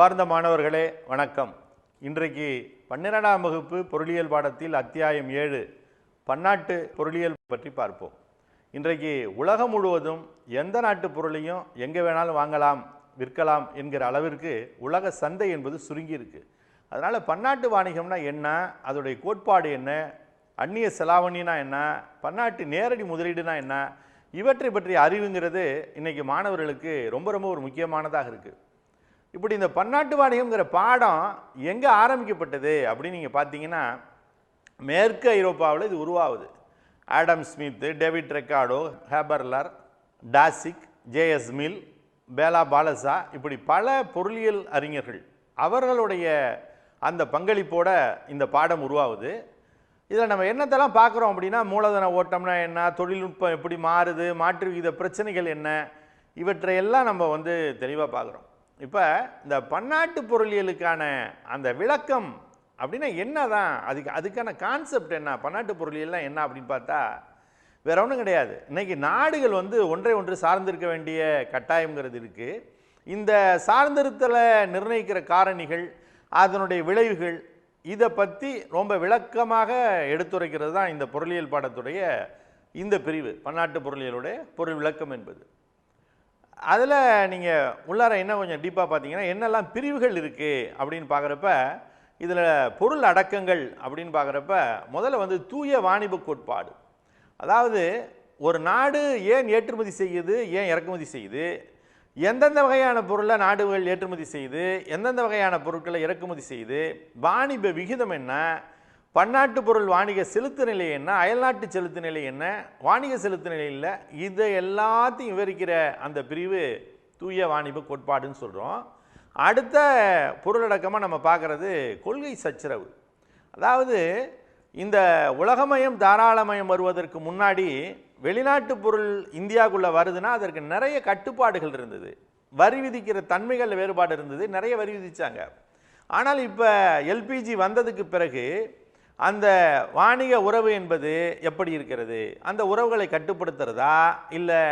அன்பார்ந்த மாணவர்களே வணக்கம். இன்றைக்கு பன்னிரெண்டாம் வகுப்பு பொருளியல் பாடத்தில் அத்தியாயம் ஏழு பன்னாட்டு பொருளியல் பற்றி பார்ப்போம். இன்றைக்கு உலகம் முழுவதும் எந்த நாட்டு பொருளையும் எங்கே வேணாலும் வாங்கலாம் விற்கலாம் என்கிற அளவிற்கு உலக சந்தை என்பது சுருங்கி இருக்குது அதனால் பன்னாட்டு வாணிகம்னா என்ன அதோடைய கோட்பாடு என்ன அந்நிய செலாவணினா என்ன பன்னாட்டு நேரடி முதலீடுனா என்ன இவற்றை பற்றிய அறிவுங்கிறது இன்றைக்கி மாணவர்களுக்கு ரொம்ப ரொம்ப ஒரு முக்கியமானதாக இருக்குது இப்படி இந்த பன்னாட்டு வாணிகம்ங்கிற பாடம் எங்கே ஆரம்பிக்கப்பட்டது அப்படின்னு நீங்கள் பார்த்தீங்கன்னா மேற்கு ஐரோப்பாவில் இது உருவாகுது. Adam Smith David Ricardo Haberler Taussig J S Mill Bela Balassa இப்படி பல பொருளியல் அறிஞர்கள் அவர்களுடைய அந்த பங்களிப்போட இந்த பாடம் உருவாகுது. இதில் நம்ம என்னத்தெல்லாம் பார்க்குறோம் அப்படின்னா மூலதன ஓட்டம்னா என்ன தொழில்நுட்பம் எப்படி மாறுது மாற்று விகித பிரச்சனைகள் என்ன இவற்றையெல்லாம் நம்ம வந்து தெளிவாக பார்க்குறோம் இப்போ இந்த பன்னாட்டு பொருளியலுக்கான அந்த விளக்கம் அப்படின்னா என்ன தான் அதுக்கு அதுக்கான கான்செப்ட் என்ன? பன்னாட்டு பொருளியல்லாம் என்ன அப்படின்னு பார்த்தா வேற ஒன்றும் கிடையாது. இன்றைக்கி நாடுகள் வந்து ஒன்றை ஒன்று சார்ந்திருக்க வேண்டிய கட்டாயங்கிறது இருக்குது இந்த சார்ந்திருத்தலை நிர்ணயிக்கிற காரணிகள் அதனுடைய விளைவுகள் இதை பற்றி ரொம்ப விளக்கமாக எடுத்துரைக்கிறது தான் இந்த பொருளியல் பாடத்துடைய இந்த பிரிவு பன்னாட்டு பொருளியலுடைய பொருள் விளக்கம் என்பது. அதில் நீங்கள் உள்ளார என்ன கொஞ்சம் டீப்பாக பார்த்தீங்கன்னா என்னெல்லாம் பிரிவுகள் இருக்குது அப்படின்னு பார்க்குறப்ப இதில் பொருள் அடக்கங்கள் அப்படின்னு பார்க்குறப்ப முதல்ல வந்து தூய வாணிப கோட்பாடு. அதாவது ஒரு நாடு ஏன் ஏற்றுமதி செய்யுது ஏன் இறக்குமதி செய்யுது எந்தெந்த வகையான பொருளை நாடுகள் ஏற்றுமதி செய்யுது எந்தெந்த வகையான பொருட்களை இறக்குமதி செய்யுது வாணிப விகிதம் என்ன பன்னாட்டு பொருள் வாணிக செலுத்து நிலை என்ன? அயல்நாட்டு செலுத்து நிலை என்ன? வாணிக செலுத்து நிலையில் இதை எல்லாத்தையும் விவரிக்கிற அந்த பிரிவு தூய வாணிப கோட்பாடுன்னு சொல்கிறோம் அடுத்த பொருளடக்கமாக நம்ம பார்க்குறது கொள்கை சச்சரவு. அதாவது இந்த உலகமயம் தாராளமயம் வருவதற்கு முன்னாடி வெளிநாட்டு பொருள் இந்தியாவுக்குள்ளே வருதுன்னா அதற்கு நிறைய கட்டுப்பாடுகள் இருந்தது. வரி விதிக்கிற தன்மைகள் வேறுபாடு இருந்தது. நிறைய வரி விதித்தாங்க ஆனால் இப்போ எல்பிஜி வந்ததுக்கு பிறகு அந்த வாணிக உறவு என்பது எப்படி இருக்கிறது? அந்த உறவுகளை கட்டுப்படுத்துறதா? இல்லை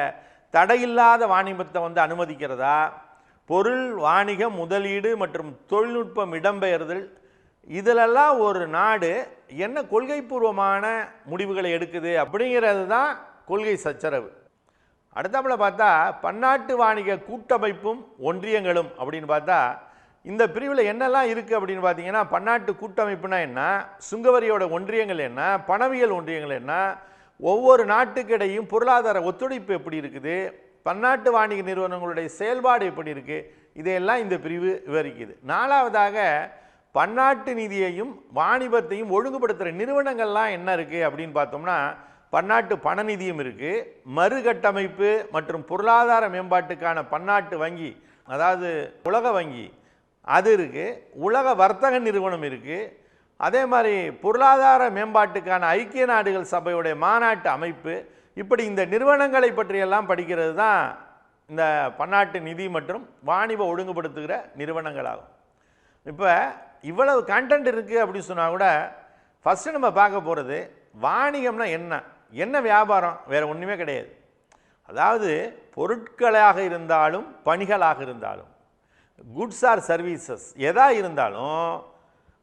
தடையில்லாத வாணிபத்தை வந்து அனுமதிக்கிறதா? பொருள் வாணிகம் முதலீடு மற்றும் தொழில்நுட்பம் இடம்பெயர்தல் இதிலெல்லாம் ஒரு நாடு என்ன கொள்கைப்பூர்வமான முடிவுகளை எடுக்குது அப்படிங்கிறது தான் கொள்கை சச்சரவு. அடுத்தாப்புல பார்த்தா பன்னாட்டு வாணிக கூட்டமைப்பும் ஒன்றியங்களும் அப்படின்னு பார்த்தா இந்த பிரிவில் என்னெல்லாம் இருக்குது அப்படின்னு பார்த்தீங்கன்னா பன்னாட்டு கூட்டமைப்புனா என்ன சுங்கவரியோட ஒன்றியங்கள் என்ன பணவியல் ஒன்றியங்கள் என்ன ஒவ்வொரு நாட்டுக்கிடையும் பொருளாதார ஒத்துழைப்பு எப்படி இருக்குது பன்னாட்டு வாணிக நிறுவனங்களுடைய செயல்பாடு எப்படி இருக்குது இதையெல்லாம் இந்த பிரிவு விவரிக்குது. நாலாவதாக பன்னாட்டு நிதியையும் வாணிபத்தையும் ஒழுங்குபடுத்துகிற நிறுவனங்கள்லாம் என்ன இருக்குது அப்படின்னு பார்த்தோம்னா பன்னாட்டு பண நிதியம் இருக்குது மறுகட்டமைப்பு மற்றும் பொருளாதார மேம்பாட்டுக்கான பன்னாட்டு வங்கி அதாவது உலக வங்கி அது இருக்குது உலக வர்த்தக நிறுவனம் இருக்குது அதே மாதிரி பொருளாதார மேம்பாட்டுக்கான ஐக்கிய நாடுகள் சபையுடைய மாநாட்டு அமைப்பு. இப்படி இந்த நிறுவனங்களை பற்றியெல்லாம் படிக்கிறது தான் இந்த பன்னாட்டு நிதி மற்றும் வாணிப ஒழுங்குபடுத்துகிற நிறுவனங்களாகும். இப்போ இவ்வளவு கண்டென்ட் இருக்குது அப்படின்னு சொன்னால் கூட ஃபஸ்ட்டு நம்ம பார்க்க போகிறது வாணிகம்னா என்ன? என்ன வியாபாரம்? வேறு ஒன்றுமே கிடையாது. அதாவது பொருட்களாக இருந்தாலும் பணிகளாக இருந்தாலும். குட்ஸ் ஆர் சர்வீசஸ் எதா இருந்தாலும்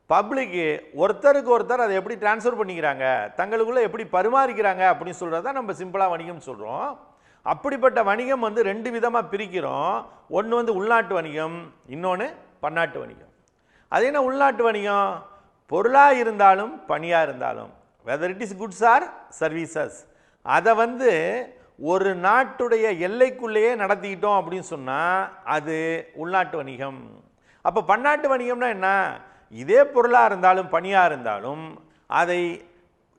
பப்ளிக்கு ஒருத்தருக்கு ஒருத்தர் அதை எப்படி ட்ரான்ஸ்ஃபர் பண்ணிக்கிறாங்க தங்களுக்குள்ளே எப்படி பரிமாறிக்கிறாங்க அப்படின்னு சொல்கிறது தான் நம்ம சிம்பிளாக வணிகம் சொல்கிறோம் அப்படிப்பட்ட வணிகம் வந்து ரெண்டு விதமாக பிரிக்கிறோம். ஒன்று வந்து உள்நாட்டு வணிகம் இன்னொன்று பன்னாட்டு வணிகம். அது என்ன உள்நாட்டு வணிகம்? பொருளாக இருந்தாலும் பணியாக இருந்தாலும் whether it is goods or services அதை வந்து ஒரு நாட்டுடைய எல்லைக்குள்ளேயே நடத்திக்கிட்டோம் அப்படின்னு சொன்னால் அது உள்நாட்டு வணிகம். அப்போ பன்னாட்டு வணிகம்னா என்ன? இதே பொருளாக இருந்தாலும் பணியாக இருந்தாலும் அதை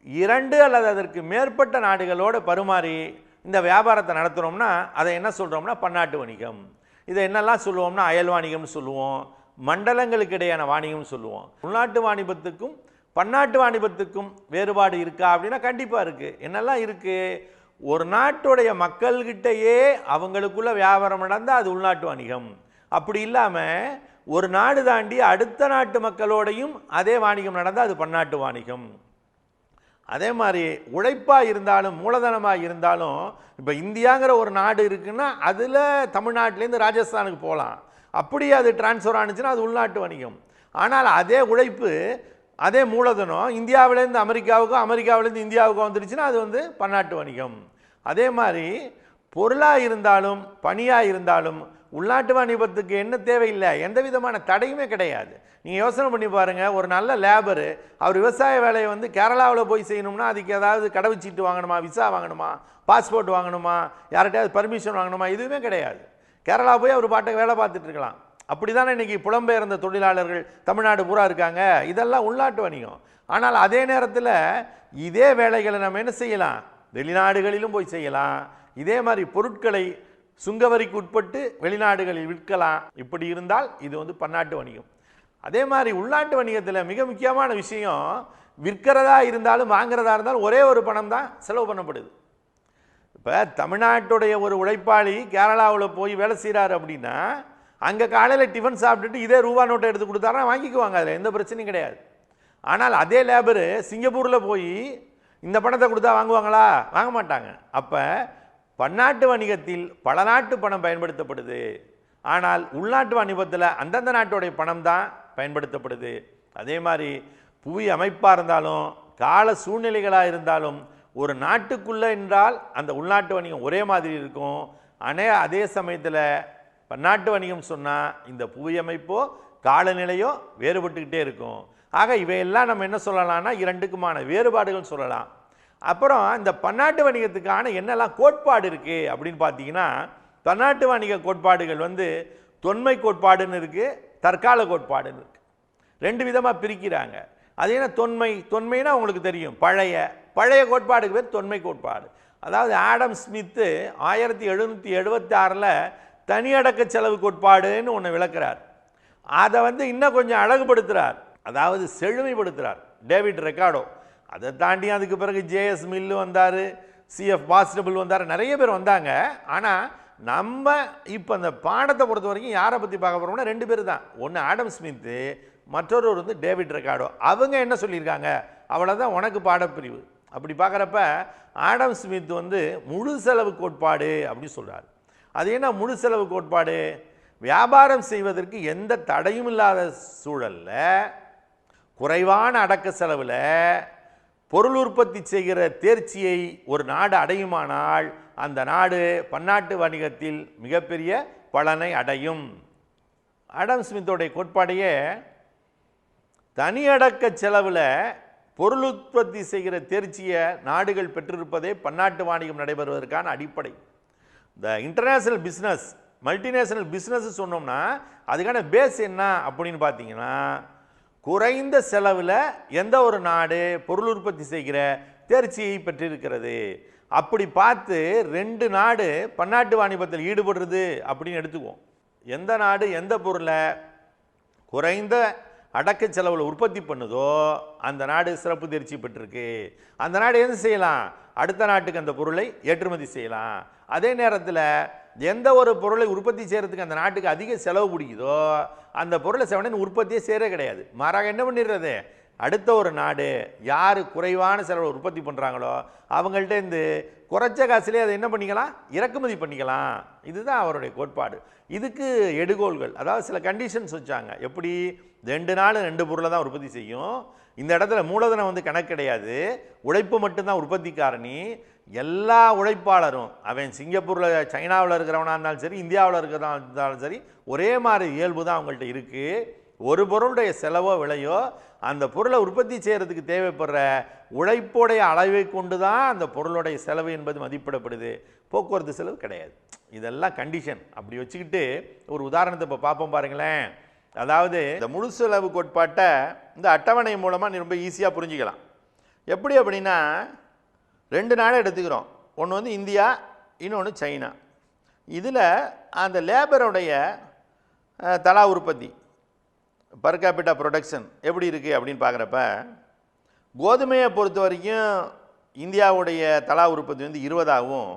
இரண்டு அல்லது அதற்கு மேற்பட்ட நாடுகளோடு பரிமாறி இந்த வியாபாரத்தை நடத்துகிறோம்னா அதை என்ன சொல்கிறோம்னா பன்னாட்டு வணிகம். இதை என்னெல்லாம் சொல்லுவோம்னா அயல் வாணிகம்னு சொல்லுவோம் மண்டலங்களுக்கு இடையான வாணிகம்னு சொல்லுவோம். உள்நாட்டு வாணிபத்துக்கும் பன்னாட்டு வாணிபத்துக்கும் வேறுபாடு இருக்கா அப்படின்னா கண்டிப்பாக இருக்குது என்னெல்லாம் இருக்குது ஒரு நாட்டுடைய மக்கள்கிட்டயே அவங்களுக்குள்ள வியாபாரம் நடந்தால் அது உள்நாட்டு வணிகம். அப்படி இல்லாமல் ஒரு நாடு தாண்டி அடுத்த நாட்டு மக்களோடையும் அதே வாணிகம் நடந்தால் அது பன்னாட்டு வாணிகம். அதே மாதிரி உழைப்பாக இருந்தாலும் மூலதனமாக இருந்தாலும் இப்போ இந்தியாங்கிற ஒரு நாடு இருக்குன்னா அதில் தமிழ்நாட்டிலேருந்து ராஜஸ்தானுக்கு போகலாம் அப்படி அது டிரான்ஸ்ஃபர் ஆனுச்சுன்னா அது உள்நாட்டு வணிகம். ஆனால் அதே உழைப்பு அதே மூலதனம் இந்தியாவிலேருந்து அமெரிக்காவுக்கும் அமெரிக்காவிலேருந்து இந்தியாவுக்கும் வந்துருச்சுன்னா அது வந்து பன்னாட்டு வணிகம். அதே மாதிரி பொருளாக இருந்தாலும் பணியாக இருந்தாலும் உள்நாட்டு வாணிபத்துக்கு என்ன தேவையில்லை? எந்த விதமான தடையுமே கிடையாது. நீங்கள் யோசனை பண்ணி பாருங்கள் ஒரு நல்ல லேபரு அவர் விவசாய வேலையை வந்து கேரளாவில் போய் செய்யணும்னா அதுக்கு ஏதாவது கடவுச்சீட்டு வாங்கணுமா விசா வாங்கணுமா பாஸ்போர்ட் வாங்கணுமா யார்கிட்டயாவது பர்மிஷன் வாங்கணுமா எதுவுமே கிடையாது. கேரளா போய் அவர் பாட்டுக்கு வேலை பார்த்துட்டு இருக்கலாம். அப்படி தானே இன்றைக்கி புலம்பெயர்ந்த தொழிலாளர்கள் தமிழ்நாடு பூரா இருக்காங்க? இதெல்லாம் உள்நாட்டு வணிகம். ஆனால் அதே நேரத்தில் இதே வேலைகளை நம்ம என்ன செய்யலாம்? வெளிநாடுகளிலும் போய் செய்யலாம். இதே மாதிரி பொருட்களை சுங்கவரிக்கு உட்பட்டு வெளிநாடுகளில் விற்கலாம். இப்படி இருந்தால் இது வந்து பன்னாட்டு வணிகம். அதே மாதிரி உள்நாட்டு வணிகத்தில் மிக முக்கியமான விஷயம் விற்கிறதா இருந்தாலும் வாங்குறதா இருந்தாலும் ஒரே ஒரு பணம் தான் செலவு பண்ணப்படுது. இப்போ தமிழ்நாட்டுடைய ஒரு உழைப்பாளி கேரளாவில் போய் வேலை செய்கிறாரு அப்படின்னா அங்கே காலையில் டிஃபன் சாப்பிட்டுட்டு இதே ரூபா நோட்டை எடுத்து கொடுத்தாருன்னா வாங்கிக்குவாங்க அதில் எந்த பிரச்சனையும் கிடையாது. ஆனால் அதே லேபரு சிங்கப்பூரில் போய் இந்த பணத்தை கொடுத்தா வாங்குவாங்களா? வாங்க மாட்டாங்க. அப்போ பன்னாட்டு வணிகத்தில் பல நாட்டு பணம் பயன்படுத்தப்படுது. ஆனால் உள்நாட்டு வணிகத்தில் அந்தந்த நாட்டுடைய பணம் தான் பயன்படுத்தப்படுது. அதே மாதிரி புவி அமைப்பாக இருந்தாலும் கால சூழ்நிலைகளாக இருந்தாலும் ஒரு நாட்டுக்குள்ளே என்றால் அந்த உள்நாட்டு வணிகம் ஒரே மாதிரி இருக்கும். ஆனால் அதே சமயத்தில் பன்னாட்டு வணிகம் சொன்னால் இந்த புவியமைப்போ காலநிலையோ வேறுபட்டுக்கிட்டே இருக்கும். ஆக இவையெல்லாம் நம்ம என்ன சொல்லலாம்னா இரண்டுக்குமான வேறுபாடுகள் சொல்லலாம். அப்புறம் இந்த பன்னாட்டு வணிகத்துக்கான என்னெல்லாம் கோட்பாடு இருக்குது அப்படின்னு பார்த்தீங்கன்னா பன்னாட்டு வணிக கோட்பாடுகள் வந்து தொன்மை கோட்பாடுன்னு இருக்குது தற்கால கோட்பாடுன்னு இருக்குது ரெண்டு விதமாக பிரிக்கிறாங்க. அது என்ன தொன்மை? தொன்மைன்னா உங்களுக்கு தெரியும். பழைய பழைய கோட்பாடுக்கு பேர் தொன்மை கோட்பாடு. அதாவது ஆடம் ஸ்மித்து ஆயிரத்தி எழுநூற்றி எழுபத்தி ஆறில் தனியடக்க செலவு கோட்பாடுன்னு ஒன்று விளக்குறார். அதை வந்து இன்னும் கொஞ்சம் அழகுபடுத்துகிறார் அதாவது செழுமைப்படுத்துகிறார் டேவிட் ரெக்கார்டோ. அதை தாண்டி அதுக்கு பிறகு ஜேஎஸ் மில்லு வந்தார் சிஎஃப் பாஸ்டபிள் வந்தார் நிறைய பேர் வந்தாங்க. ஆனால் நம்ம இப்போ அந்த பாடத்தை பொறுத்த வரைக்கும் யாரை பற்றி பார்க்க போகிறோம்னா ரெண்டு பேர் தான். ஒன்று ஆடம் ஸ்மித்து மற்றொருவர் வந்து டேவிட் ரெக்கார்டோ. அவங்க என்ன சொல்லியிருக்காங்க? அவ்வளோதான் உனக்கு பாடப்பிரிவு. அப்படி பார்க்குறப்ப ஆடம் ஸ்மித் வந்து முழு செலவு கோட்பாடு அப்படின்னு சொல்கிறார் அது என்ன முழு செலவு கோட்பாடு? வியாபாரம் செய்வதற்கு எந்த தடையும் இல்லாத சூழலில் குறைவான அடக்க செலவில் பொருள் உற்பத்தி செய்கிற தேர்ச்சியை ஒரு நாடு அடையுமானால் அந்த நாடு பன்னாட்டு வணிகத்தில் மிகப்பெரிய பலனை அடையும். அடம் ஸ்மித்தோடைய கோட்பாடையே தனி அடக்க செலவில் பொருள் உற்பத்தி செய்கிற தேர்ச்சியை நாடுகள் பெற்றிருப்பதே பன்னாட்டு வாணிகம் நடைபெறுவதற்கான அடிப்படை. இந்த இன்டர்நேஷ்னல் பிஸ்னஸ் மல்டிநேஷ்னல் பிஸ்னஸ் சொன்னோம்னா அதுக்கான பேஸ் என்ன அப்படின்னு பார்த்தீங்கன்னா குறைந்த செலவில் எந்த ஒரு நாடு பொருள் உற்பத்தி செய்கிற தேர்ச்சியை பெற்றிருக்கிறது. அப்படி பார்த்து ரெண்டு நாடு பன்னாட்டு வாணிபத்தில் ஈடுபடுறது அப்படின்னு எடுத்துக்குவோம். எந்த நாடு எந்த பொருளை குறைந்த அடக்க செலவில் உற்பத்தி பண்ணுதோ அந்த நாடு சிறப்பு தேர்ச்சி பெற்றிருக்கு. அந்த நாடு என்ன செய்யலாம்? அடுத்த நாட்டுக்கு அந்த பொருளை ஏற்றுமதி செய்யலாம். அதே நேரத்தில் எந்த ஒரு பொருளை உற்பத்தி செய்கிறதுக்கு அந்த நாட்டுக்கு அதிக செலவு பிடிக்குதோ அந்த பொருளை செவனன் உற்பத்தியே செய்கிறே கிடையாது. மாறாக என்ன பண்ணிடுறது? அடுத்த ஒரு நாடு யார் குறைவான செலவு உற்பத்தி பண்ணுறாங்களோ அவங்கள்ட்ட இருந்து குறைச்ச காசுலேயே அதை என்ன பண்ணிக்கலாம்? இறக்குமதி பண்ணிக்கலாம். இதுதான் அவருடைய கோட்பாடு. இதுக்கு எடுகோள்கள். அதாவது சில கண்டிஷன்ஸ் வச்சாங்க. எப்படி? ரெண்டு நாள் ரெண்டு பொருளை தான் உற்பத்தி செய்யும். இந்த இடத்துல மூலதனம் வந்து கணக்கு கிடையாது. உழைப்பு மட்டும்தான் உற்பத்தி காரணி எல்லா உழைப்பாளரும் அவன் சிங்கப்பூரில் சைனாவில் இருக்கிறவனாக இருந்தாலும் சரி இந்தியாவில் இருக்கிறவனா இருந்தாலும் சரி ஒரே மாதிரி இயல்பு தான் அவங்கள்ட்ட இருக்குது ஒரு பொருளுடைய செலவோ விலையோ அந்த பொருளை உற்பத்தி செய்கிறதுக்கு தேவைப்படுற உழைப்போடைய அளவை கொண்டு தான் அந்த பொருளுடைய செலவு என்பது மதிப்பிடப்படுது. போக்குவரத்து செலவு கிடையாது. இதெல்லாம் கண்டிஷன் அப்படி வச்சுக்கிட்டு ஒரு உதாரணத்தை இப்போ பார்ப்போம் பாருங்களேன். அதாவது இந்த முழு செலவு கோட்பாட்டை இந்த அட்டவணை மூலமாக நீ ரொம்ப ஈஸியாக புரிஞ்சுக்கலாம். எப்படி அப்படின்னா ரெண்டு நாடை எடுத்துக்கிறோம். ஒன்று வந்து இந்தியா இன்னொன்று சைனா. இதில் அந்த லேபருடைய தலா உற்பத்தி. பர் கேபிட்டா ப்ரொடக்ஷன் எப்படி இருக்குது அப்படின்னு பார்க்குறப்ப கோதுமையை பொறுத்த வரைக்கும் இந்தியாவுடைய தலா உற்பத்தி வந்து இருபதாகவும்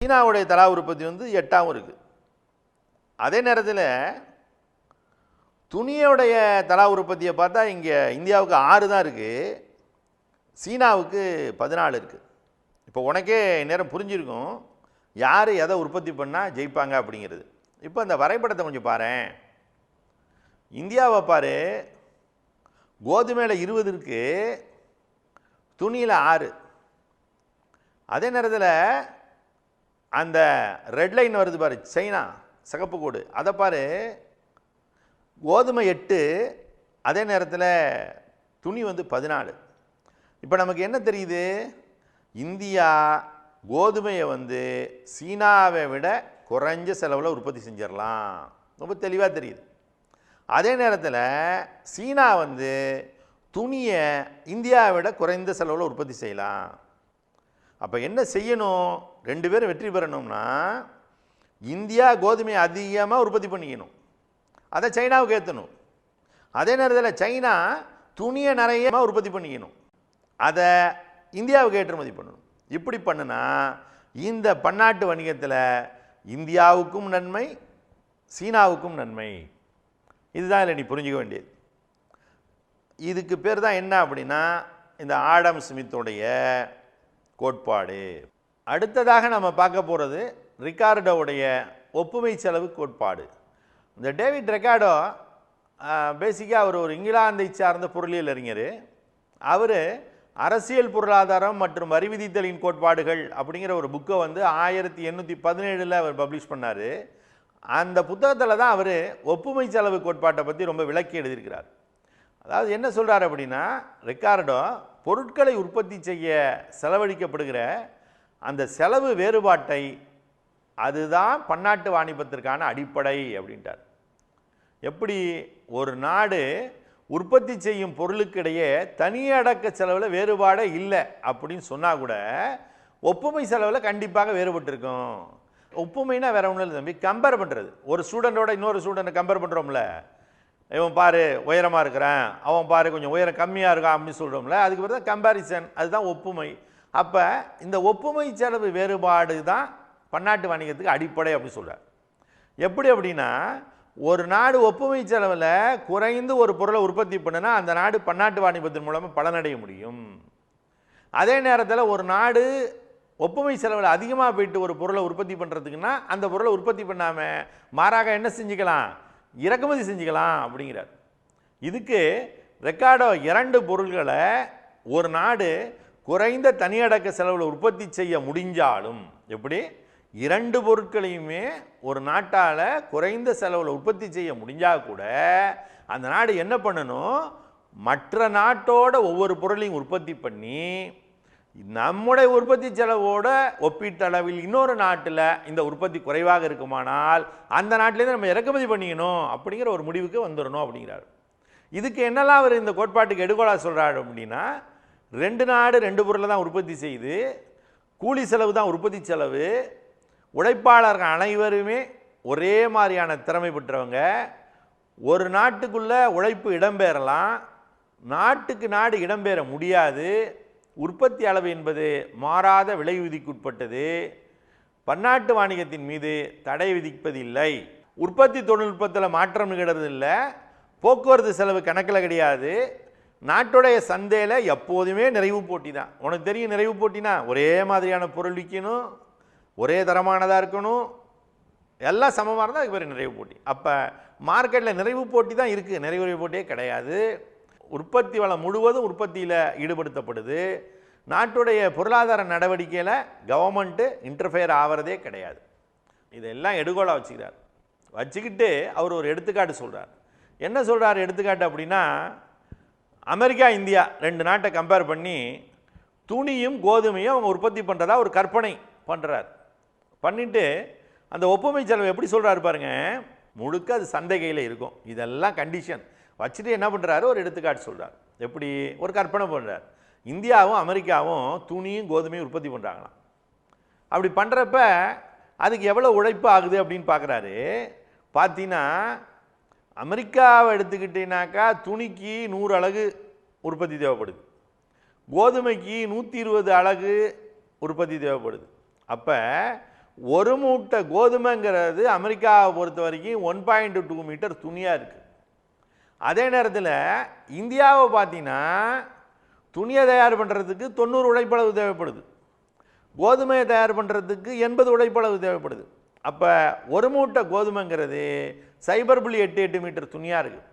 சீனாவுடைய தலா உற்பத்தி வந்து எட்டாகவும் இருக்குது அதே நேரத்தில் துணியோடைய தலா உற்பத்தியை பார்த்தா இங்கே இந்தியாவுக்கு ஆறு தான் இருக்குது சீனாவுக்கு பதினாலு இருக்குது இப்போ உனக்கே நேரம் புரிஞ்சிருக்கும் யார் எதை உற்பத்தி பண்ணால் ஜெயிப்பாங்க அப்படிங்கிறது. இப்போ அந்த வரைபடத்தை கொஞ்சம் பாரேன். இந்தியாவை பாரு கோதுமையில் இருபது இருக்குது துணியில் ஆறு. அதே நேரத்தில் அந்த ரெட் லைன் வருது பாரு சைனா சகப்பு கோடு. அதை பாரு கோதுமை எட்டு அதே நேரத்தில் துணி வந்து பதினாலு. இப்போ நமக்கு என்ன தெரியுது? இந்தியா கோதுமையை வந்து சீனாவை விட குறைஞ்ச செலவில் உற்பத்தி செஞ்சிடலாம். ரொம்ப தெளிவாக தெரியுது. அதே நேரத்தில் சீனா வந்து துணியை இந்தியாவை விட குறைந்த செலவில் உற்பத்தி செய்யலாம். அப்போ என்ன செய்யணும்? ரெண்டு பேரும் வெற்றி பெறணும்னா இந்தியா கோதுமையை அதிகமாக உற்பத்தி பண்ணிக்கணும். அதை சைனாவுக்கு ஏற்றணும் அதே நேரத்தில் சைனா துணியை நிறைய உற்பத்தி பண்ணிக்கணும். அதை இந்தியாவுக்கு ஏற்றுமதி பண்ணணும். இப்படி பண்ணுனா இந்த பன்னாட்டு வணிகத்தில் இந்தியாவுக்கும் நன்மை சீனாவுக்கும் நன்மை. இதுதான் இல்லை நீ புரிஞ்சுக்க வேண்டியது. இதுக்கு பேர் தான் என்ன அப்படின்னா இந்த ஆடம் ஸ்மித்துடைய கோட்பாடு. அடுத்ததாக நம்ம பார்க்க போகிறது ரிகார்டோவுடைய ஒப்புமை செலவு கோட்பாடு. இந்த டேவிட் ரெக்கார்டோ பேசிக்காக அவர் ஒரு இங்கிலாந்தை சார்ந்த பொருளியல் அறிஞர். அவர் அரசியல் பொருளாதாரம் மற்றும் வரி விதித்தலின் கோட்பாடுகள் அப்படிங்கிற ஒரு புக்கை வந்து ஆயிரத்தி எண்ணூற்றி பதினேழில் அவர் பப்ளிஷ் பண்ணார். அந்த புத்தகத்தில் தான் அவர் ஒப்புமை செலவு கோட்பாட்டை பற்றி ரொம்ப விளக்கி எழுதியிருக்கிறார். அதாவது என்ன சொல்கிறார் அப்படின்னா ரெக்கார்டோ பொருட்களை உற்பத்தி செய்ய செலவழிக்கப்படுகிற அந்த செலவு வேறுபாட்டை அதுதான் பன்னாட்டு வாணிபத்திற்கான அடிப்படை அப்படின்ட்டார். எப்படி ஒரு நாடு உற்பத்தி செய்யும் பொருளுக்கிடையே தனியடக்க செலவில் வேறுபாடே இல்லை அப்படின்னு சொன்னால் கூட ஒப்புமை செலவில் கண்டிப்பாக வேறுபட்டிருக்கும். ஒப்புமைனா வேற ஒன்றும் இல்லை தம்பி. கம்பேர் பண்ணுறது ஒரு ஸ்டூடெண்ட்டோட இன்னொரு ஸ்டூடெண்ட்டை கம்பேர் பண்ணுறோம்ல இவன் பாரு உயரமாக இருக்கிறான். அவன் பாரு கொஞ்சம் உயரம் கம்மியாக இருக்கான் அப்படின்னு சொல்கிறோம்ல அதுக்கு பிறகு கம்பேரிசன் அதுதான் ஒப்புமை. அப்போ இந்த ஒப்புமை செலவு வேறுபாடு தான் பன்னாட்டு வணிகத்துக்கு அடிப்படை அப்படின்னு சொல்கிறார் எப்படி அப்படின்னா ஒரு நாடு ஒப்புமை செலவில் குறைந்து ஒரு பொருளை உற்பத்தி பண்ணுனா அந்த நாடு பன்னாட்டு வாணிபத்தின் மூலமாக பலனடைய முடியும். அதே நேரத்தில் ஒரு நாடு ஒப்புமை செலவில் அதிகமாக போயிட்டு ஒரு பொருளை உற்பத்தி பண்ணுறதுக்குன்னா அந்த பொருளை உற்பத்தி பண்ணாமல் மாறாக என்ன செஞ்சுக்கலாம்? இறக்குமதி செஞ்சுக்கலாம் அப்படிங்கிறார். இதுக்கு ரெக்கார்டோ இரண்டு பொருள்களை ஒரு நாடு குறைந்த தனியடக்க செலவில் உற்பத்தி செய்ய முடிஞ்சாலும் எப்படி? இரண்டு பொருட்களையுமே ஒரு நாட்டால் குறைந்த செலவில் உற்பத்தி செய்ய முடிஞ்சால் கூட அந்த நாடு என்ன பண்ணணும்? மற்ற நாட்டோட ஒவ்வொரு பொருளையும் உற்பத்தி பண்ணி நம்முடைய உற்பத்தி செலவோட ஒப்பீட்டளவில் இன்னொரு நாட்டில் இந்த உற்பத்தி குறைவாக இருக்குமானால் அந்த நாட்டிலேருந்து நம்ம இறக்குமதி பண்ணிக்கணும் அப்படிங்கிற ஒரு முடிவுக்கு வந்துடணும் அப்படிங்கிறார். இதுக்கு என்னெல்லாம் அவர் இந்த கோட்பாட்டுக்கு எடுகோலா சொல்கிறாரு அப்படின்னா ரெண்டு நாடு ரெண்டு பொருளை தான் உற்பத்தி செய்து கூலி செலவு தான் உற்பத்தி செலவு உழைப்பாளர்கள் அனைவருமே ஒரே மாதிரியான திறமை பெற்றவங்க ஒரு நாட்டுக்குள்ளே உழைப்பு இடம்பெறலாம் நாட்டுக்கு நாடு இடம்பெற முடியாது உற்பத்தி அளவு என்பது மாறாத விலை விதிக்குட்பட்டது பன்னாட்டு வாணிகத்தின் மீது தடை விதிப்பதில்லை. உற்பத்தி தொழில்நுட்பத்தில் மாற்றம் நிகழ்றது இல்லை போக்குவரத்து செலவு கணக்கில் கிடையாது. நாட்டுடைய சந்தையில் எப்போதுமே நிறைவு போட்டி தான். உனக்கு தெரியும் நிறைவு போட்டினா ஒரே மாதிரியான பொருள் விற்கணும் ஒரே தரமானதாக இருக்கணும். எல்லாம் சமமாக இருந்தால் அதுக்கு பேர் நிறைவு போட்டி. அப்போ மார்க்கெட்டில் நிறைவு போட்டி தான் இருக்குது நிறைவு போட்டியே கிடையாது. உற்பத்தி வளம் முழுவதும் உற்பத்தியில் ஈடுபடுத்தப்படுது. நாட்டுடைய பொருளாதார நடவடிக்கையில் கவர்மெண்ட்டு இன்டர்ஃபியர் ஆகிறதே கிடையாது. இதெல்லாம் எடுகோலாக வச்சுக்கிறார். வச்சுக்கிட்டு அவர் ஒரு எடுத்துக்காட்டு சொல்கிறார் என்ன சொல்கிறார் எடுத்துக்காட்டு அப்படின்னா அமெரிக்கா இந்தியா ரெண்டு நாட்டை கம்பேர் பண்ணி துணியும் கோதுமையும் அவங்க உற்பத்தி பண்ணுறதா ஒரு கற்பனை பண்ணுறார் பண்ணிவிட்டு அந்த ஒப்புமை செலவு எப்படி சொல்கிறாரு பாருங்கள் முழுக்க அது சந்தை கையில் இருக்கும். இதெல்லாம் கண்டிஷன் வச்சுட்டு என்ன பண்ணுறாரு ஒரு எடுத்துக்காட்டு சொல்கிறார் எப்படி? ஒரு கற்பனை பண்ணுறார் இந்தியாவும் அமெரிக்காவும் துணியும் கோதுமையும் உற்பத்தி பண்ணுறாங்களாம் அப்படி பண்ணுறப்ப அதுக்கு எவ்வளோ உழைப்பு ஆகுது அப்படின்னு பார்க்குறாரு பார்த்தீங்கன்னா அமெரிக்காவை எடுத்துக்கிட்டீங்கனாக்கா துணிக்கு நூறு அலகு உற்பத்தி தேவைப்படுது. கோதுமைக்கு நூற்றி இருபது அலகு உற்பத்தி தேவைப்படுது. அப்போ ஒரு மூட்டை கோதுமைங்கிறது அமெரிக்காவை பொறுத்த வரைக்கும் ஒன் பாயிண்ட் டூ மீட்டர் துணியாக இருக்குது அதே நேரத்தில் இந்தியாவை பார்த்தீங்கன்னா துணியை தயார் பண்ணுறதுக்கு தொண்ணூறு உழைப்பளவு தேவைப்படுது. கோதுமையை தயார் பண்ணுறதுக்கு எண்பது உழைப்பளவு தேவைப்படுது. அப்போ ஒரு மூட்டை கோதுமைங்கிறது சைபர் புள்ளி எட்டு எட்டு மீட்டர் துணியாக இருக்குது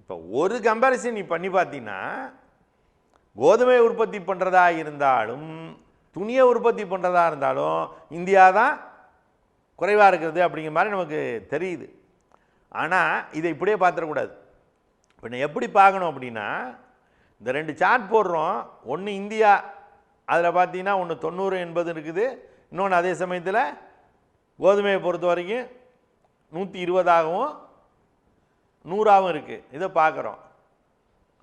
இப்போ ஒரு கம்பேரிசன் நீ பண்ணி பார்த்தீங்கன்னா கோதுமை உற்பத்தி பண்ணுறதா இருந்தாலும் துணியை உற்பத்தி பண்ணுறதா இருந்தாலும் இந்தியா தான் குறைவாக இருக்கிறது அப்படிங்கிற மாதிரி நமக்கு தெரியுது. ஆனால் இதை இப்படியே பார்த்துடக்கூடாது இப்போ நான் எப்படி பார்க்கணும் அப்படின்னா இந்த ரெண்டு சார்ட் போடுறோம். ஒன்று இந்தியா அதில் பார்த்தீங்கன்னா ஒன்று தொண்ணூறு எண்பது இருக்குது. இன்னொன்று அதே சமயத்தில் கோதுமையை பொறுத்த வரைக்கும் நூற்றி இருபதாகவும் நூறாகவும் இருக்குது இதை பார்க்குறோம்.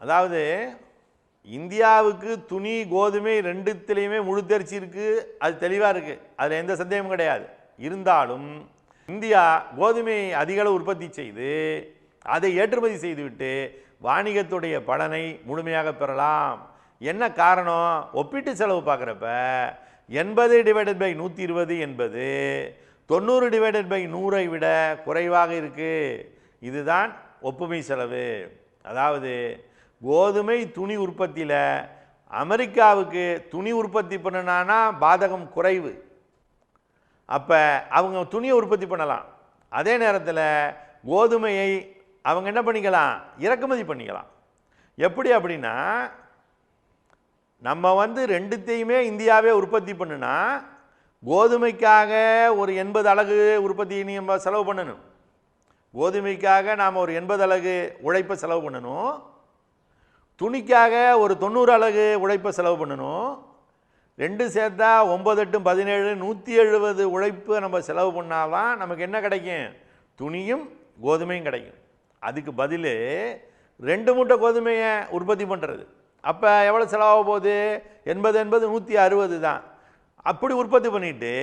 அதாவது இந்தியாவுக்கு துணி கோதுமை ரெண்டுத்துலேயுமே முழுத்தரிச்சி இருக்குது அது தெளிவாக இருக்குது அதில் எந்த சந்தேகமும் கிடையாது. இருந்தாலும் இந்தியா கோதுமையை அதிக அளவு உற்பத்தி செய்து அதை ஏற்றுமதி செய்துவிட்டு வாணிகத்துடைய பலனை முழுமையாக பெறலாம். என்ன காரணம்? ஒப்பீட்டு செலவு பார்க்குறப்ப எண்பது டிவைடட் பை நூற்றி இருபது என்பது தொண்ணூறு டிவைடட் பை நூறை விட குறைவாக இருக்குது இதுதான் ஒப்புமை செலவு. அதாவது கோதுமை துணி உற்பத்தியில் அமெரிக்காவுக்கு துணி உற்பத்தி பண்ணனானா பாதகம் குறைவு. அப்போ அவங்க துணியை உற்பத்தி பண்ணலாம். அதே நேரத்தில் கோதுமையை அவங்க என்ன பண்ணிக்கலாம்? இறக்குமதி பண்ணிக்கலாம். எப்படி அப்படின்னா நம்ம வந்து ரெண்டுத்தையுமே இந்தியாவே உற்பத்தி பண்ணுனா கோதுமைக்காக ஒரு எண்பது அலகு உற்பத்தி நம்ம செலவு பண்ணணும். கோதுமைக்காக நாம் ஒரு எண்பது அலகு உழைப்பை செலவு பண்ணணும். துணிக்காக ஒரு தொண்ணூறு அலகு உழைப்பை செலவு பண்ணணும். ரெண்டு சேர்த்தா ஒம்பது எட்டு பதினேழு நூற்றி எழுபது உழைப்பு நம்ம செலவு பண்ணாதான் நமக்கு என்ன கிடைக்கும்? துணியும் கோதுமையும் கிடைக்கும். அதுக்கு பதில் ரெண்டு மூட்டை கோதுமையை உற்பத்தி பண்ணுறது அப்போ எவ்வளோ செலவாக போகுது? எண்பது எண்பது நூற்றி அறுபது தான். அப்படி உற்பத்தி பண்ணிட்டு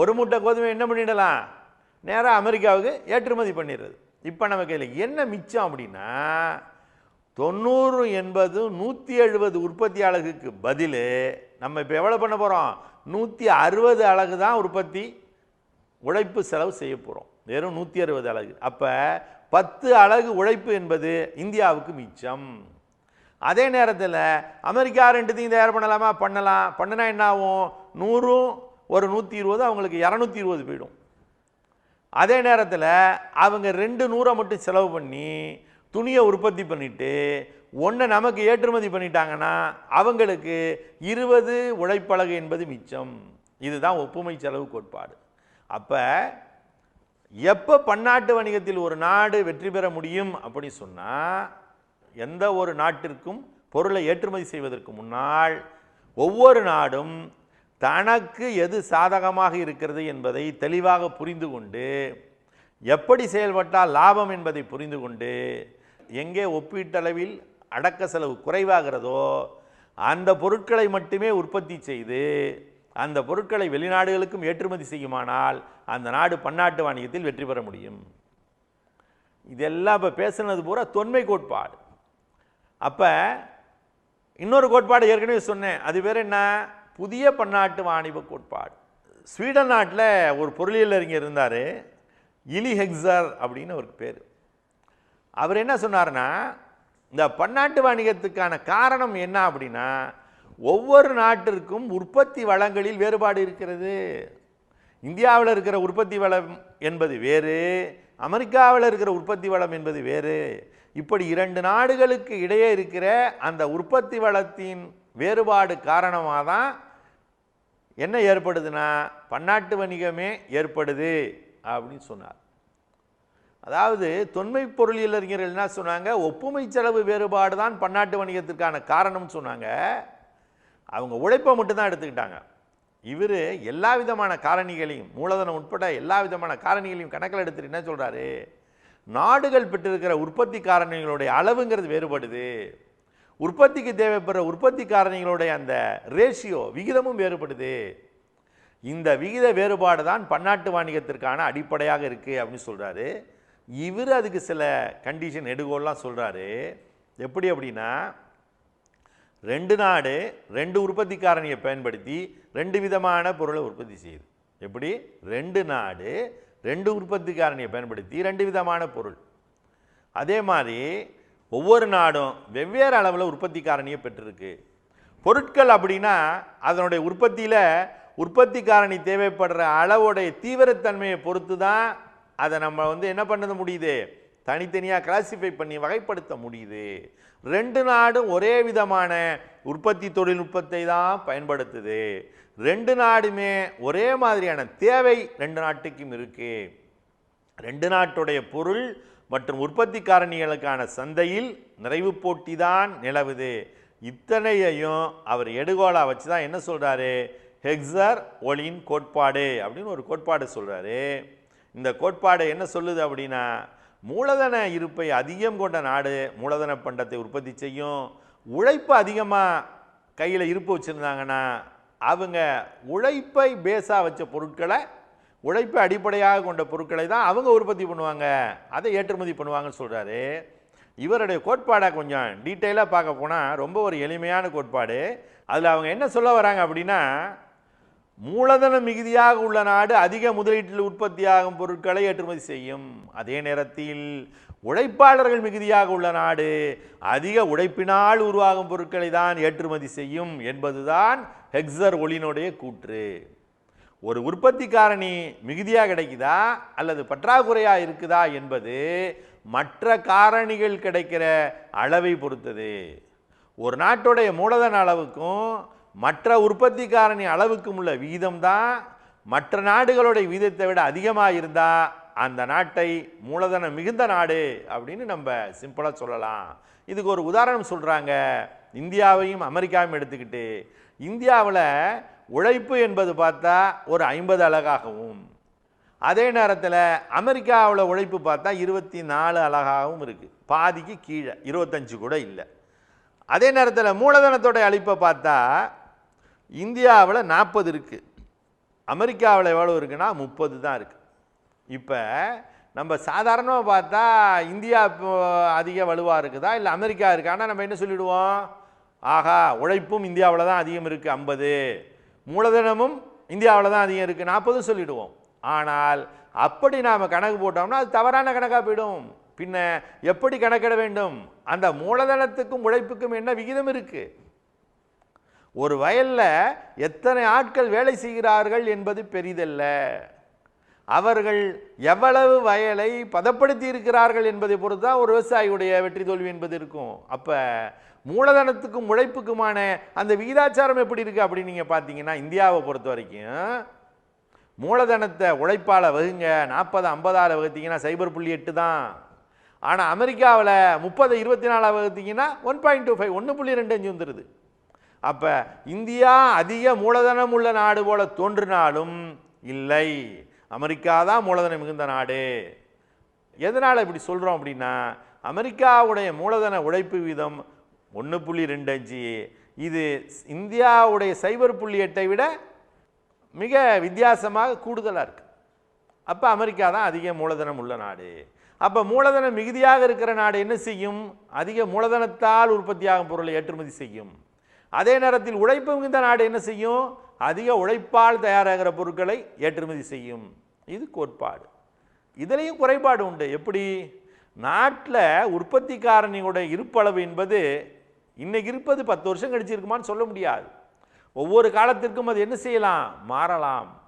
ஒரு மூட்டை கோதுமை என்ன பண்ணிடலாம்? நேராக அமெரிக்காவுக்கு ஏற்றுமதி பண்ணிடுறது. இப்போ நமக்கு கையில் என்ன மிச்சம் அப்படின்னா தொண்ணூறு எண்பது நூற்றி எழுபது உற்பத்தி அலகுக்கு பதில் நம்ம இப்போ எவ்வளோ பண்ண போகிறோம் நூற்றி அறுபது அலகு தான் உற்பத்தி உழைப்பு செலவு செய்ய போகிறோம் வெறும் நூற்றி அறுபது அலகு. அப்போ பத்து அலகு உழைப்பு என்பது இந்தியாவுக்கு மிச்சம். அதே நேரத்தில் அமெரிக்கா ரெண்டுத்தையும் தயார் பண்ணலாமா? பண்ணலாம். பண்ணினா என்ன ஆகும் நூறும் ஒரு நூற்றி இருபது அவங்களுக்கு இரநூத்தி இருபது போயிடும். அதே நேரத்தில் அவங்க ரெண்டு நூறை மட்டும் செலவு பண்ணி துணியை உற்பத்தி பண்ணிவிட்டு ஒன்றை நமக்கு ஏற்றுமதி பண்ணிட்டாங்கன்னா அவங்களுக்கு இருபது உழைப்பழகு என்பது மிச்சம். இதுதான் ஒப்புமை செலவு கோட்பாடு. அப்போ எப்போ பன்னாட்டு வணிகத்தில் ஒரு நாடு வெற்றி பெற முடியும் அப்படி சொன்னால் எந்த ஒரு நாட்டிற்கும் பொருளை ஏற்றுமதி செய்வதற்கு முன்னால் ஒவ்வொரு நாடும் தனக்கு எது சாதகமாக இருக்கிறது என்பதை தெளிவாக புரிந்து கொண்டு எப்படி செயல்பட்டால் லாபம் என்பதை புரிந்து கொண்டு எங்கே ஒப்பீட்டளவில் அடக்க செலவு குறைவாகிறதோ அந்த பொருட்களை மட்டுமே உற்பத்தி செய்து அந்த பொருட்களை வெளிநாடுகளுக்கும் ஏற்றுமதி செய்யுமானால் அந்த நாடு பன்னாட்டு வாணிகத்தில் வெற்றி பெற முடியும். இதெல்லாம் இப்போ பேசுனது பூரா தொன்மை கோட்பாடு. அப்போ இன்னொரு கோட்பாடு ஏற்கனவே சொன்னேன். அது பேர் என்ன? புதிய பன்னாட்டு வாணிப கோட்பாடு. ஸ்வீடன் நாட்டில் ஒரு பொருளியல் அறிஞர் இருந்தார் இலி ஹெக்ஸர் அப்படின்னு அவருக்கு பேர். அவர் என்ன சொன்னார்னா இந்த பன்னாட்டு வாணிகத்துக்கான காரணம் என்ன அப்படின்னா ஒவ்வொரு நாட்டிற்கும் உற்பத்தி வளங்களில் வேறுபாடு இருக்கிறது. இந்தியாவில் இருக்கிற உற்பத்தி வளம் என்பது வேறு அமெரிக்காவில் இருக்கிற உற்பத்தி வளம் என்பது வேறு. இப்படி இரண்டு நாடுகளுக்கு இடையே இருக்கிற அந்த உற்பத்தி வளத்தின் வேறுபாடு காரணமாக தான் என்ன ஏற்படுதுன்னா பன்னாட்டு வணிகமே ஏற்படுது அப்படின்னு சொன்னார். அதாவது தொன்மை பொருளியல் அறிஞர்கள் என்ன சொன்னாங்க? ஒப்புமை செலவு வேறுபாடு தான் பன்னாட்டு வணிகத்திற்கான காரணம்னு சொன்னாங்க. அவங்க உழைப்பை மட்டும்தான் எடுத்துக்கிட்டாங்க. இவர் எல்லா விதமான காரணிகளையும் மூலதனம் உட்பட எல்லா விதமான காரணிகளையும் கணக்கில் எடுத்துட்டு என்ன சொல்கிறாரு நாடுகள் பெற்றிருக்கிற உற்பத்தி காரணிகளுடைய அளவுங்கிறது வேறுபடுது. உற்பத்திக்கு தேவைப்படுற உற்பத்தி காரணிகளுடைய அந்த ரேஷியோ விகிதமும் வேறுபடுது. இந்த விகித வேறுபாடு தான் பன்னாட்டு வாணிகத்திற்கான அடிப்படையாக இருக்குது அப்படின்னு சொல்கிறாரு இவர் அதுக்கு சில கண்டிஷன் எடுகோல்லாம் சொல்கிறாரு எப்படி அப்படின்னா ரெண்டு நாடு ரெண்டு உற்பத்தி காரணியை பயன்படுத்தி ரெண்டு விதமான பொருளை உற்பத்தி செய்யுது. எப்படி? ரெண்டு நாடு ரெண்டு உற்பத்தி காரணியை பயன்படுத்தி ரெண்டு விதமான பொருள். அதே மாதிரி ஒவ்வொரு நாடும் வெவ்வேறு அளவில் உற்பத்தி காரணியை பெற்றிருக்கு. பொருட்கள் அப்படின்னா அதனுடைய உற்பத்தியில் உற்பத்தி காரணி தேவைப்படுற அளவுடைய தீவிரத்தன்மையை பொறுத்து தான் அதை நம்ம வந்து என்ன பண்ண முடியுது? தனித்தனியாக கிளாசிஃபை பண்ணி வகைப்படுத்த முடியுது. ரெண்டு நாடும் ஒரே விதமான உற்பத்தி தொழில்நுட்பத்தை தான் பயன்படுத்துது. ரெண்டு நாடுமே ஒரே மாதிரியான தேவை ரெண்டு நாட்டுக்கும் இருக்கு. ரெண்டு நாட்டுடைய பொருள் மற்றும் உற்பத்தி காரணிகளுக்கான சந்தையில் நிறைவு போட்டி தான் நிலவுது. இத்தனையையும் அவர் எடுகோலா வச்சு தான் என்ன சொல்கிறாரு ஹெக்ஸர் ஒளியின் கோட்பாடு அப்படின்னு ஒரு கோட்பாடு சொல்கிறாரு இந்த கோட்பாடு என்ன சொல்லுது அப்படின்னா மூலதன இருப்பை அதிகம் கொண்ட நாடு மூலதன பண்டத்தை உற்பத்தி செய்யும். உழைப்பு அதிகமாக கையில் இருப்பு வச்சுருந்தாங்கன்னா அவங்க உழைப்பை பேஸாக வச்ச பொருட்களை உழைப்பை அடிப்படையாக கொண்ட பொருட்களை தான் அவங்க உற்பத்தி பண்ணுவாங்க. அதை ஏற்றுமதி பண்ணுவாங்கன்னு சொல்கிறாரு இவருடைய கோட்பாடை கொஞ்சம் டீட்டெயிலாக பார்க்க போனால் ரொம்ப ஒரு எளிமையான கோட்பாடு. அதில் அவங்க என்ன சொல்ல வராங்க அப்படின்னா மூலதனம் மிகுதியாக உள்ள நாடு அதிக முதலீட்டில் உற்பத்தியாகும் பொருட்களை ஏற்றுமதி செய்யும். அதே நேரத்தில் உழைப்பாளர்கள் மிகுதியாக உள்ள நாடு அதிக உழைப்பினால் உருவாகும் பொருட்களை தான் ஏற்றுமதி செய்யும் என்பதுதான் ஹெக்ஸர் ஒளினுடைய கூற்று. ஒரு உற்பத்தி காரணி மிகுதியாக கிடைக்குதா அல்லது பற்றாக்குறையாக இருக்குதா என்பது மற்ற காரணிகள் கிடைக்கிற அளவை பொறுத்தது. ஒரு நாட்டுடைய மூலதன அளவுக்கும் மற்ற உற்பத்தி காரணி அளவுக்கும் உள்ள விகிதம் தான் மற்ற நாடுகளுடைய விகிதத்தை விட அதிகமாக இருந்தால் அந்த நாட்டை மூலதனம் மிகுந்த நாடு அப்படின்னு நம்ம சிம்பிளாக சொல்லலாம். இதுக்கு ஒரு உதாரணம் சொல்கிறாங்க இந்தியாவையும் அமெரிக்காவையும் எடுத்துக்கிட்டு இந்தியாவில் உழைப்பு என்பது பார்த்தா ஒரு ஐம்பது அழகாகவும் அதே நேரத்தில் அமெரிக்காவில் உழைப்பு பார்த்தா இருபத்தி நாலு அழகாகவும் இருக்குது பாதிக்கு கீழே இருபத்தஞ்சு கூட இல்லை. அதே நேரத்தில் மூலதனத்தோட அழிப்பை பார்த்தா இந்தியாவில் நாற்பது இருக்குது அமெரிக்காவில் எவ்வளோ இருக்குன்னா முப்பது தான் இருக்குது இப்போ நம்ம சாதாரணமாக பார்த்தா இந்தியா இப்போ அதிக வலுவாக இருக்குதா? இல்லை அமெரிக்கா இருக்குது ஆனால் நம்ம என்ன சொல்லிவிடுவோம் ஆகா உழைப்பும் இந்தியாவில் தான் அதிகம் இருக்குது ஐம்பது. மூலதனமும் இந்தியாவில் தான் அதிகம் இருக்குது நாற்பதும் சொல்லிவிடுவோம் ஆனால் அப்படி நாம் கணக்கு போட்டோம்னா அது தவறான கணக்காக போயிடும். பின்ன எப்படி கணக்கிட வேண்டும்? அந்த மூலதனத்துக்கும் உழைப்புக்கும் என்ன விகிதம் இருக்குது ஒரு வயலில் எத்தனை ஆட்கள் வேலை செய்கிறார்கள் என்பது பெரிதல்ல. அவர்கள் எவ்வளவு வயலை பதப்படுத்தி இருக்கிறார்கள் என்பதை பொறுத்து தான் ஒரு விவசாயியுடைய வெற்றி தோல்வி என்பது இருக்கும். அப்போ மூலதனத்துக்கும் உழைப்புக்குமான அந்த விகிதாச்சாரம் எப்படி இருக்குது அப்படின்னு நீங்கள் பார்த்தீங்கன்னா இந்தியாவை பொறுத்த வரைக்கும் மூலதனத்தை உழைப்பால் வகுங்க. நாற்பது ஐம்பதால் வகுத்தீங்கன்னா சைபர் புள்ளி எட்டு தான். ஆனால் அமெரிக்காவில் முப்பது இருபத்தி நாலாக வகுத்தீங்கன்னா ஒன் பாயிண்ட் டூ ஃபைவ் ஒன்று புள்ளி ரெண்டு அஞ்சு வந்துடுது அப்போ இந்தியா அதிக மூலதனம் உள்ள நாடு போல தோன்றினாலும் இல்லை. அமெரிக்கா தான் மூலதனம் மிகுந்த நாடு. எதனால் இப்படி சொல்கிறோம் அப்படின்னா அமெரிக்காவுடைய மூலதன உழைப்பு வீதம் ஒன்று புள்ளி ரெண்டு அஞ்சு. இது இந்தியாவுடைய சைபர் புள்ளி எட்டை விட மிக வித்தியாசமாக கூடுதலாக இருக்குது அப்போ அமெரிக்கா தான் அதிக மூலதனம் உள்ள நாடு. அப்போ மூலதனம் மிகுதியாக இருக்கிற நாடு என்ன செய்யும்? அதிக மூலதனத்தால் உற்பத்தியாகும் பொருளை ஏற்றுமதி செய்யும். அதே நேரத்தில் உழைப்பு மிகுந்த நாடு என்ன செய்யும்? அதிக உழைப்பால் தயாராகிற பொருட்களை ஏற்றுமதி செய்யும். இது கோட்பாடு. இதுலேயும் குறைபாடு உண்டு. எப்படி? நாட்டில் உற்பத்தி காரணியோட இருப்பளவு என்பது இன்னைக்கு இருப்பது பத்து வருஷம் கழிச்சிருக்குமான்னு சொல்ல முடியாது. ஒவ்வொரு காலத்திற்கும் அது என்ன செய்யலாம்? மாறலாம்.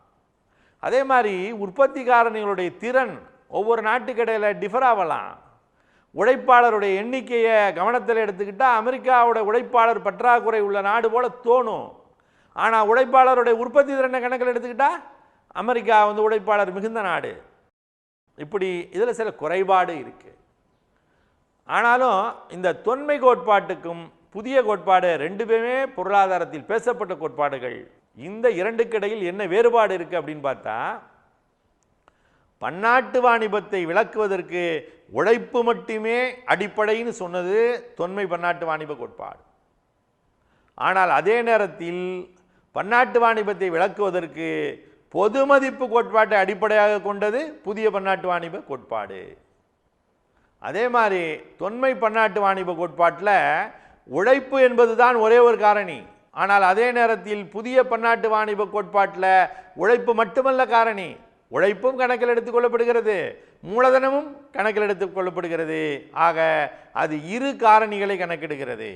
அதே மாதிரி உற்பத்தி காரணிகளுடைய திறன் ஒவ்வொரு நாட்டுக்கிடையில் டிஃபர் ஆகலாம். உழைப்பாளருடைய எண்ணிக்கையை கவனத்தில் எடுத்துக்கிட்டால் அமெரிக்காவோட உழைப்பாளர் பற்றாக்குறை உள்ள நாடு போல தோணும். ஆனால் உழைப்பாளருடைய உற்பத்தி திறனை கணக்கில் எடுத்துக்கிட்டால் அமெரிக்கா வந்து உழைப்பாளர் மிகுந்த நாடு. இப்படி இதில் சில குறைபாடு இருக்குது ஆனாலும் இந்த தொன்மை கோட்பாட்டுக்கும் புதிய கோட்பாடு ரெண்டுமே பொருளாதாரத்தில் பேசப்பட்ட கோட்பாடுகள். இந்த இரண்டுக்கிடையில் என்ன வேறுபாடு இருக்குது அப்படின்னு பார்த்தா பன்னாட்டு வாணிபத்தை விளக்குவதற்கு உழைப்பு மட்டுமே அடிப்படைன்னு சொன்னது தொன்மை பன்னாட்டு வாணிப கோட்பாடு. ஆனால் அதே நேரத்தில் பன்னாட்டு வாணிபத்தை விளக்குவதற்கு பொது மதிப்பு கோட்பாட்டை அடிப்படையாக கொண்டது புதிய பன்னாட்டு வாணிப கோட்பாடு. அதே மாதிரி தொன்மை பன்னாட்டு வாணிப கோட்பாட்டில் உழைப்பு என்பது தான் ஒரே ஒரு காரணி. ஆனால் அதே நேரத்தில் புதிய பன்னாட்டு வாணிப கோட்பாட்டில் உழைப்பு மட்டுமல்ல காரணி. உழைப்பும் கணக்கில் எடுத்துக் கொள்ளப்படுகிறது. மூலதனமும் கணக்கில் எடுத்துக் கொள்ளப்படுகிறது. ஆக அது இரு காரணிகளை கணக்கெடுக்கிறது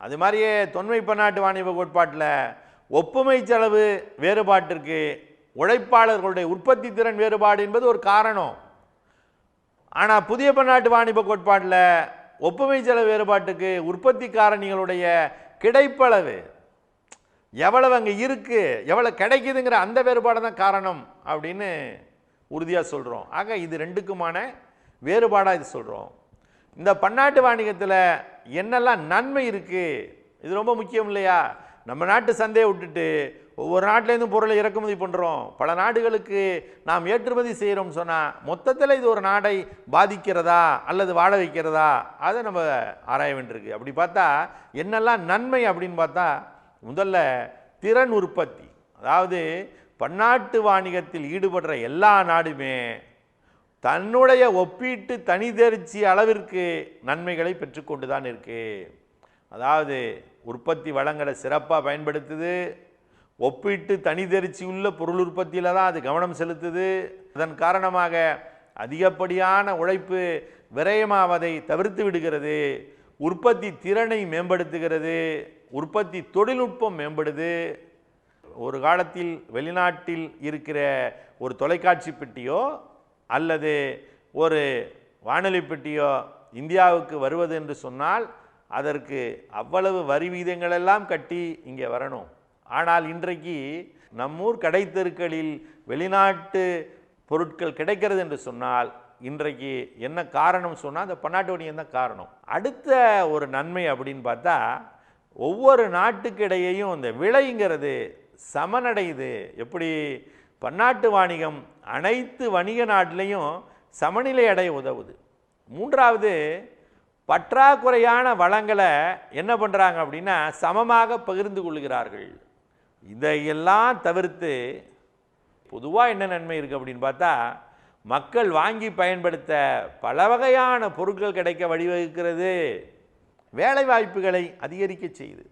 அது மாதிரியே தொன்மை பன்னாட்டு வாணிப கோட்பாட்டில் ஒப்புமை செலவு வேறுபாட்டிற்கு உழைப்பாளர்களுடைய உற்பத்தி திறன் வேறுபாடு என்பது ஒரு காரணம். ஆனால் புதிய பன்னாட்டு வாணிப கோட்பாட்டில் ஒப்புமை செலவு வேறுபாட்டுக்கு உற்பத்தி காரணிகளுடைய கிடைப்பளவு எவ்வளவு அங்கே இருக்குது எவ்வளோ கிடைக்குதுங்கிற அந்த வேறுபாடு தான் காரணம். அப்படின்னு உறுதியாக சொல்கிறோம் ஆக இது ரெண்டுக்குமான வேறுபாடாக இது சொல்கிறோம் இந்த பன்னாட்டு வாணிகத்தில் என்னெல்லாம் நன்மை இருக்குது இது ரொம்ப முக்கியம் இல்லையா? நம்ம நாட்டு சந்தையை விட்டுட்டு ஒவ்வொரு நாட்டிலேருந்தும் பொருளை இறக்குமதி பண்ணுறோம் பல நாடுகளுக்கு நாம் ஏற்றுமதி செய்கிறோம்னு சொன்னால் மொத்தத்தில் இது ஒரு நாடை பாதிக்கிறதா அல்லது வாழ வைக்கிறதா? அதை நம்ம ஆராய வேண்டியிருக்கு. அப்படி பார்த்தா என்னெல்லாம் நன்மை அப்படின்னு பார்த்தா முதல்ல திறன் உற்பத்தி. அதாவது பன்னாட்டு வாணிகத்தில் ஈடுபடுற எல்லா நாடுமே தன்னுடைய ஒப்பீட்டு தனிதெரிச்சி அளவிற்கு நன்மைகளை பெற்றுக்கொண்டு தான் இருக்குது அதாவது உற்பத்தி வளங்களை சிறப்பாக பயன்படுத்துது. ஒப்பீட்டு தனி தேர்ச்சி உள்ள பொருள் உற்பத்தியில் தான் அது கவனம் செலுத்துது. அதன் காரணமாக அதிகப்படியான உழைப்பு விரயமாவதை தவிர்த்து விடுகிறது. உற்பத்தி திறனை மேம்படுத்துகிறது. உற்பத்தி தொழில்நுட்பம் மேம்படுது. ஒரு காலத்தில் வெளிநாட்டில் இருக்கிற ஒரு தொலைக்காட்சி பெட்டியோ அல்லது ஒரு வானொலி பெட்டியோ இந்தியாவுக்கு வருவது என்று சொன்னால் அதற்கு அவ்வளவு வரி வீதங்களெல்லாம் கட்டி இங்கே வரணும். ஆனால் இன்றைக்கு நம்மூர் கடை தெருக்களில் வெளிநாட்டு பொருட்கள் கிடைக்கிறது என்று சொன்னால் இன்றைக்கு என்ன காரணம் சொன்னால் அந்த பன்னாட்டு வணிகம் தான் காரணம்? அடுத்த ஒரு நன்மை அப்படின்னு பார்த்தா ஒவ்வொரு நாட்டுக்கு இடையேயும் இந்த விலைங்கிறது சமனடையுது. எப்படி? பன்னாட்டு வாணிகம் அனைத்து வணிக நாட்டிலையும் சமநிலை அடைய உதவுது. மூன்றாவது பற்றாக்குறையான வளங்களை என்ன பண்ணுறாங்க அப்படின்னா சமமாக பகிர்ந்து கொள்கிறார்கள் இதையெல்லாம் தவிர்த்து பொதுவாக என்ன நன்மை இருக்குது அப்படின்னு பார்த்தா மக்கள் வாங்கி பயன்படுத்த பல வகையான பொருட்கள் கிடைக்க வழிவகுக்கிறது. வேலை வாய்ப்புகளை அதிகரிக்க செய்யுது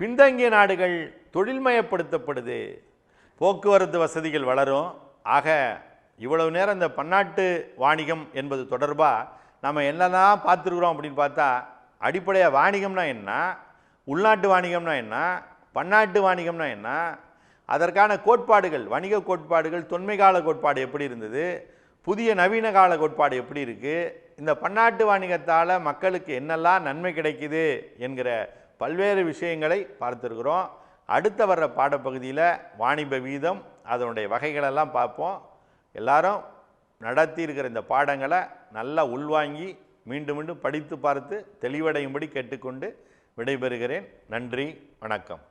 பின்தங்கிய நாடுகள் தொழில்மயப்படுத்தப்படுது. போக்குவரத்து வசதிகள் வளரும். ஆக இவ்வளவு நேரம் இந்த பன்னாட்டு வாணிகம் என்பது தொடர்பாக நம்ம என்னதான் பார்த்துருக்குறோம் அப்படின்னு பார்த்தா அடிப்படையாக வாணிகம்னா என்ன? உள்நாட்டு வாணிகம்னா என்ன? பன்னாட்டு வாணிகம்னா என்ன? அதற்கான கோட்பாடுகள் வணிக கோட்பாடுகள் தொன்மை கால கோட்பாடு எப்படி இருந்தது? புதிய நவீன கால கோட்பாடு எப்படி இருக்குது இந்த பன்னாட்டு வாணிகத்தால் மக்களுக்கு என்னெல்லாம் நன்மை கிடைக்குது என்கிற பல்வேறு விஷயங்களை பார்த்துருக்குறோம். அடுத்த வர்ற பாடப்பகுதியில் வாணிப வீதம் அதனுடைய வகைகளெல்லாம் பார்ப்போம். எல்லாரும் நடத்தி இருக்கிற இந்த பாடங்களை நல்லா உள்வாங்கி மீண்டும் மீண்டும் படித்து பார்த்து தெளிவடையும்படி கேட்டுக்கொண்டு விடைபெறுகிறேன். நன்றி வணக்கம்.